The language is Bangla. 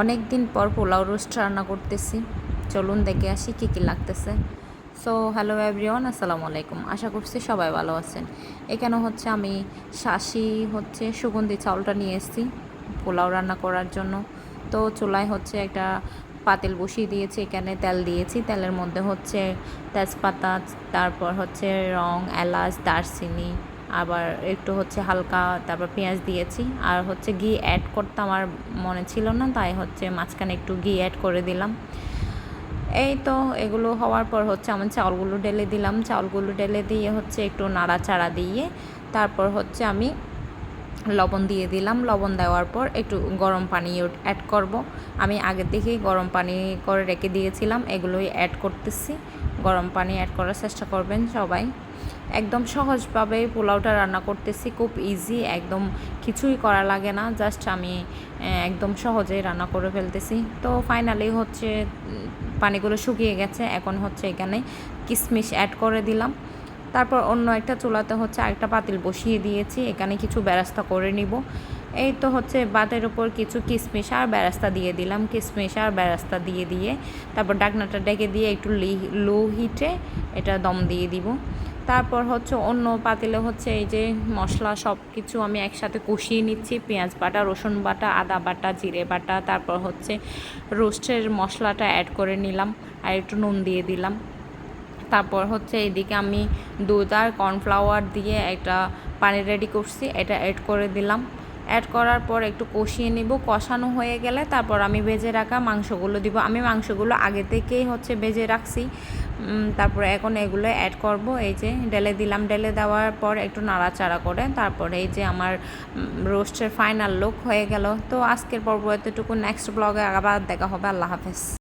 অনেক দিন পর পোলাও রোস্ট রান্না করতেছি। চলুন দেখে আসি কী কী লাগতেছে। সো হ্যালো এভরিওয়ান আসসালামু আলাইকুম। আশা করছি সবাই ভালো আছেন। এখানে হচ্ছে আমি শাসি, হচ্ছে সুগন্ধি চাউলটা নিয়ে এসেছি পোলাও রান্না করার জন্য। তো চুলায় হচ্ছে একটা পাতিল বসিয়ে দিয়েছি, এখানে তেল দিয়েছি। তেলের মধ্যে হচ্ছে তেজপাতা, তারপর হচ্ছে রং, এলাচ, দারচিনি আবার একটু হচ্ছে হালকা তারপর পেঁয়াজ দিয়েছি। আর হচ্ছে ঘি অ্যাড করতে আমার মনে ছিল না, তাই হচ্ছে মাঝখানে একটু ঘি অ্যাড করে দিলাম। এই তো এগুলো হওয়ার পর হচ্ছে আমার চাউলগুলো ঢেলে দিলাম। চাউলগুলো ঢেলে দিয়ে হচ্ছে একটু নাড়াচাড়া দিয়ে তারপর হচ্ছে আমি লবণ দিয়ে দিলাম। লবণ দেওয়ার পর একটু গরম পানি অ্যাড করব। আমি আগে থেকেই গরম পানি করে রেখে দিয়েছিলাম। এগুলোই অ্যাড করতেছি। গরম পানি অ্যাড করার চেষ্টা করবেন সবাই। একদম সহজভাবে পোলাওটা রান্না করতেছি খুব ইজি একদম কিছুই করা লাগে না। জাস্ট আমি একদম সহজেই রান্না করে ফেলতেছি। তো ফাইনালি হচ্ছে পানিগুলো শুকিয়ে গেছে। এখন হচ্ছে এখানে কিশমিশ অ্যাড করে দিলাম। তারপর অন্য একটা চুলাতে হচ্ছে আরেকটা পাতিল বসিয়ে দিয়েছি, এখানে কিছু ব্যবস্থা করে নিব। এই তো হচ্ছে বাতের উপর কিছু কিশমিশ আর ব্যবস্থা দিয়ে দিলাম। কিশমিশ আর ব্যবস্থা দিয়ে দিয়ে তারপর ডাকনাটা ডেকে দিয়ে একটু লো হিটে এটা দম দিয়ে দিব। তারপর হচ্ছে অন্য পাতিলে হচ্ছে এই যে মশলা সব কিছু আমি একসাথে কষিয়ে নিচ্ছি। পেঁয়াজ বাটা, রসুন বাটা, আদা বাটা, জিরে বাটা, তারপর হচ্ছে রোস্টের মশলাটা অ্যাড করে নিলাম আর একটু নুন দিয়ে দিলাম। তারপর হচ্ছে এদিকে আমি দুধ আর কর্নফ্লাওয়ার দিয়ে একটা পানি রেডি করছি, এটা অ্যাড করে দিলাম। অ্যাড করার পর একটু কষিয়ে নিব। কষানো হয়ে গেলে তারপর আমি ভেজে রাখা মাংসগুলো দিব। আমি মাংসগুলো আগে থেকেই হচ্ছে ভেজে রাখছি। তারপরে এখন এগুলো অ্যাড করব। এই যে ডেলে দিলাম। ডেলে দেওয়ার পর একটু নাড়াচাড়া করে তারপরে এই যে আমার রোস্টের ফাইনাল লুক হয়ে গেল। তো আজকের পর্ব এতটুকু। নেক্সট ব্লগে আবার দেখা হবে। আল্লাহ হাফেজ।